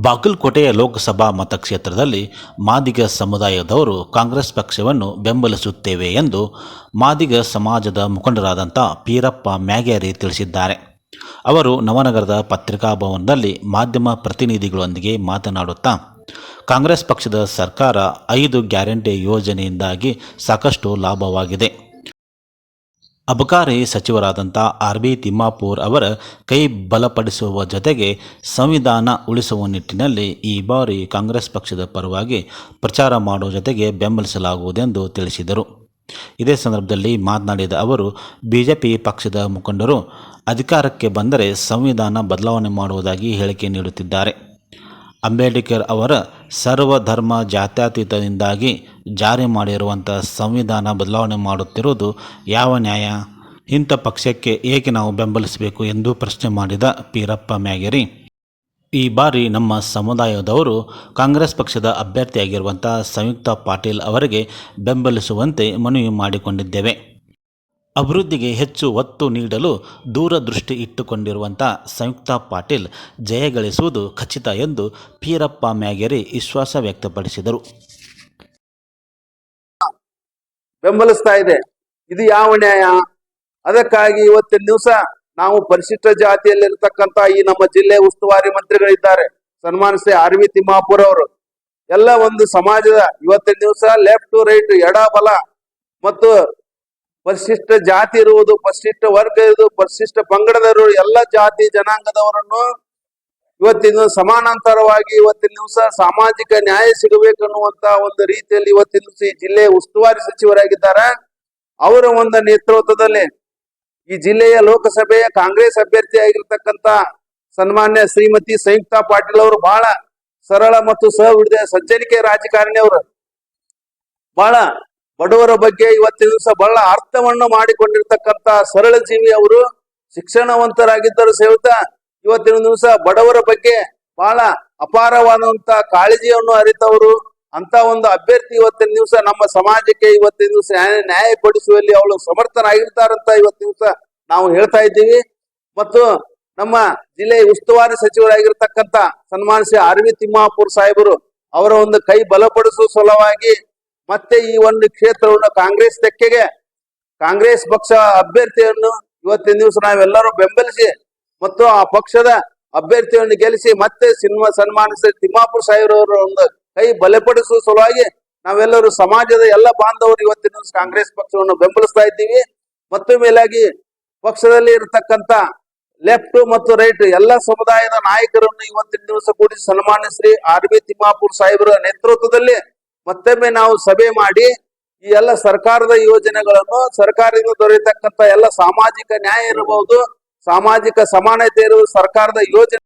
ಬಾಗಲಕೋಟೆಯ ಲೋಕಸಭಾ ಮತಕ್ಷೇತ್ರದಲ್ಲಿ ಮಾದಿಗ ಸಮುದಾಯದವರು ಕಾಂಗ್ರೆಸ್ ಪಕ್ಷವನ್ನು ಬೆಂಬಲಿಸುತ್ತೇವೆ ಎಂದು ಮಾದಿಗ ಸಮಾಜದ ಮುಖಂಡರಾದಂಥ ಪೀರಪ್ಪ ಮ್ಯಾಗ್ಯಾರಿ ತಿಳಿಸಿದ್ದಾರೆ. ಅವರು ನವನಗರದ ಪತ್ರಿಕಾಭವನದಲ್ಲಿ ಮಾಧ್ಯಮ ಪ್ರತಿನಿಧಿಗಳೊಂದಿಗೆ ಮಾತನಾಡುತ್ತಾ, ಕಾಂಗ್ರೆಸ್ ಪಕ್ಷದ ಸರ್ಕಾರ ಐದು ಗ್ಯಾರಂಟಿ ಯೋಜನೆಯಿಂದಾಗಿ ಸಾಕಷ್ಟು ಲಾಭವಾಗಿದೆ. ಅಬಕಾರಿ ಸಚಿವರಾದಂಥ ಆರ್ ಬಿ ತಿಮ್ಮಾಪೂರ್ ಅವರ ಕೈ ಬಲಪಡಿಸುವ ಜೊತೆಗೆ ಸಂವಿಧಾನ ಉಳಿಸುವ ನಿಟ್ಟಿನಲ್ಲಿ ಈ ಬಾರಿ ಕಾಂಗ್ರೆಸ್ ಪಕ್ಷದ ಪರವಾಗಿ ಪ್ರಚಾರ ಮಾಡುವ ಜೊತೆಗೆ ಬೆಂಬಲಿಸಲಾಗುವುದೆಂದು ತಿಳಿಸಿದರು. ಇದೇ ಸಂದರ್ಭದಲ್ಲಿ ಮಾತನಾಡಿದ ಅವರು, ಬಿಜೆಪಿ ಪಕ್ಷದ ಮುಖಂಡರು ಅಧಿಕಾರಕ್ಕೆ ಬಂದರೆ ಸಂವಿಧಾನ ಬದಲಾವಣೆ ಮಾಡುವುದಾಗಿ ಹೇಳಿಕೆ ನೀಡುತ್ತಿದ್ದಾರೆ. ಅಂಬೇಡ್ಕರ್ ಅವರ ಸರ್ವಧರ್ಮ ಜಾತ್ಯತೀತದಿಂದಾಗಿ ಜಾರಿ ಮಾಡಿರುವಂಥ ಸಂವಿಧಾನ ಬದಲಾವಣೆ ಮಾಡುತ್ತಿರುವುದು ಯಾವ ನ್ಯಾಯ? ಇಂಥ ಪಕ್ಷಕ್ಕೆ ಏಕೆ ನಾವು ಬೆಂಬಲಿಸಬೇಕು ಎಂದು ಪ್ರಶ್ನೆ ಮಾಡಿದ ಪೀರಪ್ಪ ಮ್ಯಾಗೇರಿ. ಈ ಬಾರಿ ನಮ್ಮ ಸಮುದಾಯದವರು ಕಾಂಗ್ರೆಸ್ ಪಕ್ಷದ ಅಭ್ಯರ್ಥಿಯಾಗಿರುವಂಥ ಸಂಯುಕ್ತ ಪಾಟೀಲ್ ಅವರಿಗೆ ಬೆಂಬಲಿಸುವಂತೆ ಮನವಿ ಮಾಡಿಕೊಂಡಿದ್ದೇವೆ. ಅಭಿವೃದ್ಧಿಗೆ ಹೆಚ್ಚು ಒತ್ತು ನೀಡಲು ದೂರದೃಷ್ಟಿ ಇಟ್ಟುಕೊಂಡಿರುವಂಥ ಸಂಯುಕ್ತ ಪಾಟೀಲ್ ಜಯಗಳಿಸುವುದು ಖಚಿತ ಎಂದು ಪೀರಪ್ಪ ಮ್ಯಾಗೇರಿ ವಿಶ್ವಾಸ ವ್ಯಕ್ತಪಡಿಸಿದರು. ಬೆಂಬಲಿಸ್ತಾ ಇದೆ. ಇದು ಯಾವ ನ್ಯಾಯ? ಅದಕ್ಕಾಗಿ ಇವತ್ತಿನ ದಿವಸ ನಾವು ಪರಿಶಿಷ್ಟ ಜಾತಿಯಲ್ಲಿರ್ತಕ್ಕಂತ ಈ ನಮ್ಮ ಜಿಲ್ಲೆ ಉಸ್ತುವಾರಿ ಮಂತ್ರಿಗಳಿದ್ದಾರೆ. ಸನ್ಮಾನಿಸಿ ಆರ್ ವಿ ತಿಮ್ಮಾಪುರ್ ಅವರು. ಎಲ್ಲ ಒಂದು ಸಮಾಜದ ಇವತ್ತಿನ ದಿವಸ ಲೆಫ್ಟ್ ಟು ರೈಟ್ ಎಡ, ಬಲ ಮತ್ತು ಪರಿಶಿಷ್ಟ ಜಾತಿ ಇರುವುದು, ಪರಿಶಿಷ್ಟ ವರ್ಗ ಇರುವುದು, ಪರಿಶಿಷ್ಟ ಪಂಗಡದವರು ಎಲ್ಲ ಜಾತಿ ಜನಾಂಗದವರನ್ನು ಇವತ್ತಿನ ಸಮಾನಾಂತರವಾಗಿ ಇವತ್ತಿನ ದಿವಸ ಸಾಮಾಜಿಕ ನ್ಯಾಯ ಸಿಗಬೇಕನ್ನುವಂತ ಒಂದು ರೀತಿಯಲ್ಲಿ ಇವತ್ತಿನ ದಿವಸ ಈ ಜಿಲ್ಲೆಯ ಉಸ್ತುವಾರಿ ಸಚಿವರಾಗಿದ್ದಾರೆ. ಅವರ ಒಂದು ನೇತೃತ್ವದಲ್ಲಿ ಈ ಜಿಲ್ಲೆಯ ಲೋಕಸಭೆಯ ಕಾಂಗ್ರೆಸ್ ಅಭ್ಯರ್ಥಿ ಆಗಿರ್ತಕ್ಕಂತ ಸನ್ಮಾನ್ಯ ಶ್ರೀಮತಿ ಸಂಯುಕ್ತಾ ಪಾಟೀಲ್ ಅವರು ಬಹಳ ಸರಳ ಮತ್ತು ಸಹ ಸಜ್ಜನಿಕೆ ರಾಜಕಾರಣಿ ಅವರು. ಬಹಳ ಬಡವರ ಬಗ್ಗೆ ಇವತ್ತಿನ ದಿವಸ ಬಹಳ ಅರ್ಥವನ್ನು ಮಾಡಿಕೊಂಡಿರ್ತಕ್ಕಂತ ಸರಳ ಜೀವಿ ಅವರು ಶಿಕ್ಷಣವಂತರಾಗಿದ್ದರು ಸಹಿತ. ಇವತ್ತಿನ ದಿವಸ ಬಡವರ ಬಗ್ಗೆ ಬಹಳ ಅಪಾರವಾದಂತ ಕಾಳಜಿಯನ್ನು ಅರಿತವರು. ಅಂತ ಒಂದು ಅಭ್ಯರ್ಥಿ ಇವತ್ತಿನ ದಿವಸ ನಮ್ಮ ಸಮಾಜಕ್ಕೆ ಇವತ್ತಿನ ದಿವಸ ನ್ಯಾಯ ಕೊಡಿಸುವಲ್ಲಿ ಅವಳು ಸಮರ್ಥನಾಗಿರ್ತಾರಂತ ಇವತ್ತಿನ ದಿವಸ ನಾವು ಹೇಳ್ತಾ ಇದ್ದೀವಿ. ಮತ್ತು ನಮ್ಮ ಜಿಲ್ಲೆಯ ಉಸ್ತುವಾರಿ ಸಚಿವರಾಗಿರ್ತಕ್ಕಂತ ಸನ್ಮಾನಿಸಿ ಆರ್ ವಿ ತಿಮ್ಮಾಪುರ್ ಸಾಹೇಬರು ಅವರ ಒಂದು ಕೈ ಬಲಪಡಿಸುವ ಸಲುವಾಗಿ ಮತ್ತೆ ಈ ಒಂದು ಕ್ಷೇತ್ರವನ್ನು ಕಾಂಗ್ರೆಸ್ ತೆಕ್ಕೆಗೆ ಕಾಂಗ್ರೆಸ್ ಪಕ್ಷ ಅಭ್ಯರ್ಥಿಯನ್ನು ಇವತ್ತಿನ ದಿವಸ ನಾವೆಲ್ಲರೂ ಬೆಂಬಲಿಸಿ ಮತ್ತು ಆ ಪಕ್ಷದ ಅಭ್ಯರ್ಥಿಯನ್ನು ಗೆಲ್ಲಿಸಿ ಮತ್ತೆ ಸಿನಿಮಾ ಸನ್ಮಾನಿಸಿ ತಿಮ್ಮಾಪುರ ಸಾಹೇಬ್ರವರ ಒಂದು ಕೈ ಬಲಪಡಿಸುವ ಸಲುವಾಗಿ ನಾವೆಲ್ಲರೂ ಸಮಾಜದ ಎಲ್ಲ ಬಾಂಧವರು ಇವತ್ತಿನ ದಿವಸ ಕಾಂಗ್ರೆಸ್ ಪಕ್ಷವನ್ನು ಬೆಂಬಲಿಸ್ತಾ ಇದ್ದೀವಿ. ಮತ್ತು ಮೇಲಾಗಿ ಪಕ್ಷದಲ್ಲಿ ಇರತಕ್ಕಂತ ಲೆಫ್ಟ್ ಮತ್ತು ರೈಟ್ ಎಲ್ಲ ಸಮುದಾಯದ ನಾಯಕರನ್ನು ಇವತ್ತಿನ ದಿವಸ ಕೂಡಿ ಸನ್ಮಾನಿಸಿ ಆರ್ ಬಿ ತಿಮ್ಮಾಪುರ್ ಸಾಹೇಬ್ರ ನೇತೃತ್ವದಲ್ಲಿ ಮತ್ತೊಮ್ಮೆ ನಾವು ಸಭೆ ಮಾಡಿ ಈ ಎಲ್ಲ ಸರ್ಕಾರದ ಯೋಜನೆಗಳನ್ನು ಸರ್ಕಾರದಿಂದ ದೊರೆಯತಕ್ಕಂತ ಎಲ್ಲ ಸಾಮಾಜಿಕ ನ್ಯಾಯ ಇರಬಹುದು, ಸಾಮಾಜಿಕ ಸಮಾನತೆ ಇರುವ ಸರ್ಕಾರದ ಯೋಜನೆ